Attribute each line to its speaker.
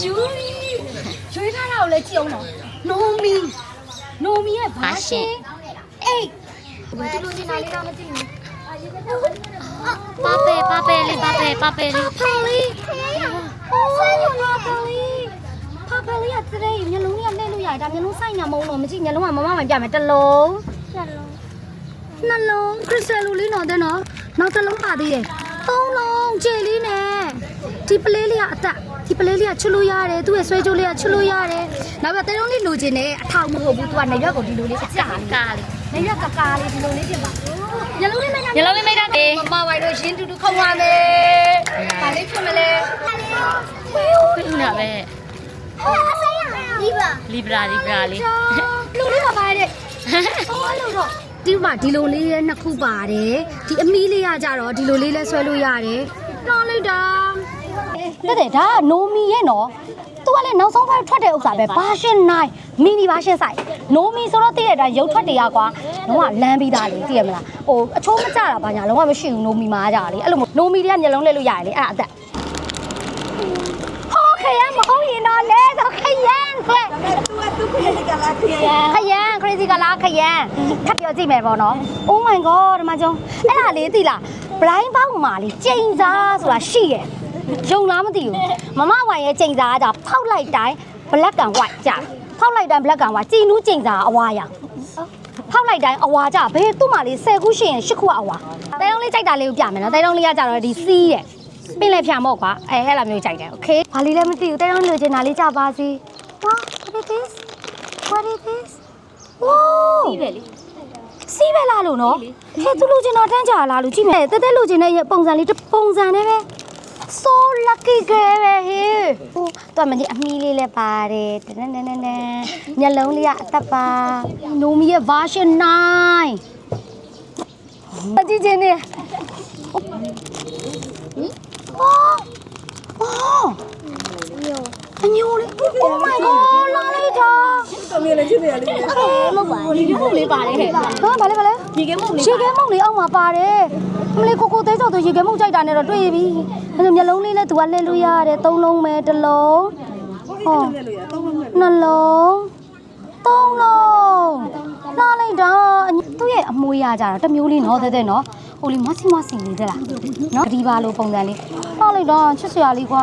Speaker 1: ယူရီရွေးထားတာကိုလည်းကြည့်အောင်နော်နိုမီနိုမီရဲ့ဘာရှင်အေးဘယ်လိုချင်တာလေးတော့မသိဘူး
Speaker 2: ပါပဲပါပဲလေးပါပဲပါပဲလေး
Speaker 1: ဖာလေးဟိုဆိုင်ရလာဖာလေးဖာဖာလေးကတည်းကမျက်လုံးလေးကလှည့်လို့ရတယ်ဒါမျက်လုံးဆိုင်ညာမုံတော့မကြည့်မျက်လုံးကမမမပြမယ်တစ်လုံးနှလုံးခရစ်စတယ်လိုလေးတော့တဲ့နော်နောက်တစ်လုံးပါသေးတယ်သုံးလုံးခြေလေးနဲ့ဒီပလေးလေးကအသက် ဒီပလေးလေးကချွတ်လို့ရတယ်သူ့ရဲ့ဆွဲကြိုးလေးကချွတ်လို့ရတယ်နောက်ပြီးတဲလုံးလေးလိုချင်တယ်အထောက်မဟုတ်ဘူးသူကနေရွက်ကိုဒီလိုလေးအကြာလေး
Speaker 2: ကားလေး
Speaker 1: နေရွက်ကကာလေးဒီလိုလေးပြင်ပါညလုံးလေးမ
Speaker 2: ညလုံးလေးမိတ်တာတေး
Speaker 1: မမဝိုင်တို့ရှင်းတူတူခုံပါမယ်။ဘာလေးဖြစ်မလဲ။
Speaker 2: ဖိနာပဲ
Speaker 1: ဟာဆိုင်ရဒီပါ
Speaker 2: လီဘရာလီဘရာလေး
Speaker 1: လူလေးပါပါတဲ့။ဟောလို့တော့ဒီမှာဒီလိုလေးရဲ့နှစ်ခုပါတယ်။ဒီအမီးလေးရကြတော့ဒီလိုလေးလဲဆွဲလို့ရတယ်။နှောင်းလိုက်တာ။ တဲ့တဲ့ဒါကနိုမီရဲ့နော်။ तू ကလည်းနောက်ဆုံးဖိုက်ထွက်တဲ့ဥစ္စာပဲဘာရှင်နိုင်မီနီဘာရှင်ဆိုင်နိုမီဆိုတော့သိတဲ့အတိုင်းရုပ်ထွက်တွေကကွာလုံးဝလမ်းပြီးသားလေသိရမလားဟိုအချိုးမကြတာဘာညာလုံးဝမရှိဘူးနိုမီမားကြတာလေအဲ့လိုမျိုးနိုမီတွေကမျက်လုံးလဲလို့ရတယ်လေအဲ့ဒါအသက်ဟောခရမ်းမဟုတ်ရင်တော့လဲတော့ခရမ်းခွဲခရမ်း crazy ကလားခရမ်းထပ်ပြောကြည့်မယ်ပေါ့နော် Oh my god ဒီမှာကျုံအဲ့ဒါလေးသိလား blind ပေါက်မှာလေချိန်စားဆိုတာရှိရဲ့ ယုံလားမသိဘူးမမဝိုင်ရဲ့ချိန်စားကကြာဖောက်လိုက်တိုင်း black and white ကြာဖောက်လိုက်တိုင်း black and white ကြည်နူးချိန်စားအဝါရောင်ဖောက်လိုက်တိုင်းအဝါကြဘယ်သူ့မှာလေး10ခုရှိရင်10ခုအဝါတဲတုံးလေးကြိုက်တာလေးကိုပြမယ်နော်တဲတုံးလေးကကြတော့ဒီစီးရဲ့ပင်လေဖြာမော့ကွာအဲအဲ့လိုမျိုးကြိုက်တယ် okay ဘာလေးလည်းမသိဘူးတဲတုံးလိုချင်တာလေးကြပါစီဟာ what is this what is this wow
Speaker 2: ဒီပဲလေ
Speaker 1: စီးပဲလားလို့နော်ဟဲ့သူလူချင်တော့တန်းကြလားလို့ကြည့်မယ်တဲတဲလူချင်တဲ့ပုံစံလေးတစ်ပုံစံနဲ့ပဲ so lucky girl ပဲဟေးဟိုတော့မကြီးအမီလေးလည်းပါတယ်တနနနနညလုံးလေးကအသက်ပါနိုမီရဲ့ version 9အကြည့်ချင်းနေဝါဝါအညိုလေး oh my god လာလိုက်တာ
Speaker 3: တော်မြင်လည်းချစ်တယ်လေ
Speaker 1: မဟုတ်ပါဘူးဒီမုတ်လေးပါတယ်ဟဲ့ဟာဗာလေဗာလေ
Speaker 3: ဒီကဲမဟုတ်လေ
Speaker 1: ရေခဲမုတ်လေးအောက်မှာပါတယ်အမလေးကိုကိုသေးစော်သူရေခဲမုတ်ကြိုက်တာနဲ့တော့တွေ့ပြီအဲ့လိုမျက်လုံးလေးနဲ့သူကလှည့်လို့ရတယ်သုံးလုံးပဲတစ်လုံးဟော
Speaker 3: လက်လို့ရတော့မမ
Speaker 1: နှလုံးသုံးလုံးနားလိုက်တာသူ့ရဲ့အမွေးရကြတော့တစ်မျိုးလေးနော်တဲ့တဲ့နော်ဟိုလီမဆီမဆီလေးတဲ့လားနော်ဒီပါလိုပုံစံလေးနားလိုက်တာချစ်စရာလေးကွာ